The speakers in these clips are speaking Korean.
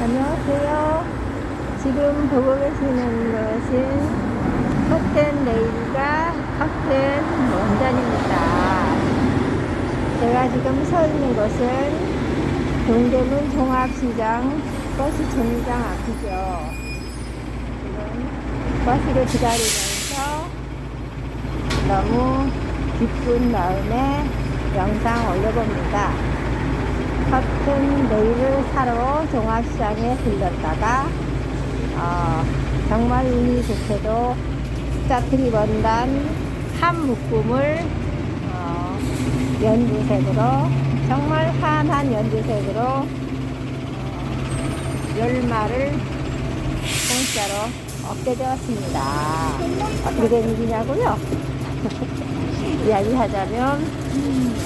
안녕하세요. 지금 보고 계시는 것은 커튼 레일과 커튼 원전입니다. 제가 지금 서 있는 곳은 동대문 종합시장 버스 정류장 앞이죠. 지금 버스를 기다리면서 너무 기쁜 마음에 영상 올려봅니다. 커튼 네일을 사러 종합시장에 들렸다가 어, 정말 운이 좋게도 짜트리 원단 한 묶음을 어, 연두색으로 정말 환한 연두색으로 어, 열마를 공짜로 얻게 되었습니다. 어떻게 된 일이냐고요? 이야기하자면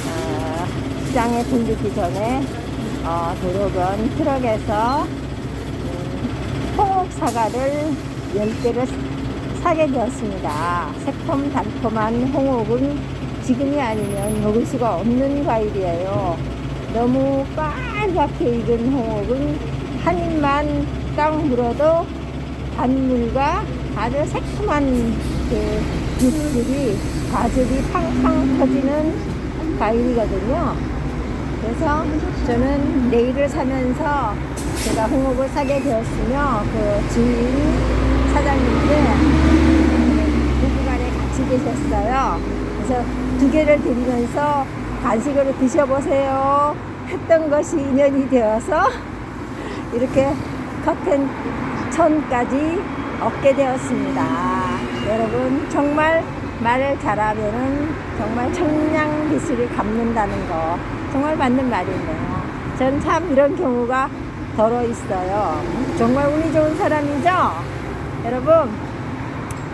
어, 시장에 들르기 전에 어, 도로변 트럭에서 음, 홍옥 사과를 10개를 사게 되었습니다. 새콤 달콤한 홍옥은 지금이 아니면 먹을 수가 없는 과일이에요. 너무 빨갛게 익은 홍옥은 한 입만 딱 물어도 단물과 아주 새콤한 그 육즙이 과즙이 팡팡 터지는 과일이거든요. 그래서 저는 네일을 사면서 제가 홍옥을 사게 되었으며 그 주인 사장님께 부부간에 같이 계셨어요. 그래서 두 개를 드리면서 간식으로 드셔보세요 했던 것이 인연이 되어서 이렇게 커튼 천까지 얻게 되었습니다. 여러분 정말 말을 잘하면은 정말 청량 기술이 갚는다는 거 정말 맞는 말이네요. 전 참 이런 경우가 덜어 있어요. 정말 운이 좋은 사람이죠? 여러분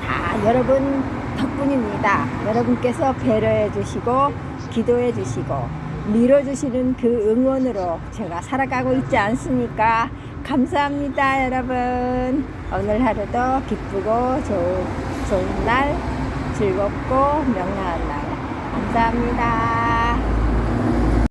다 여러분 덕분입니다. 여러분께서 배려해 주시고 기도해 주시고 밀어주시는 그 응원으로 제가 살아가고 있지 않습니까? 감사합니다, 여러분. 오늘 하루도 기쁘고 좋은, 좋은 날, 즐겁고 명랑한 날. 감사합니다.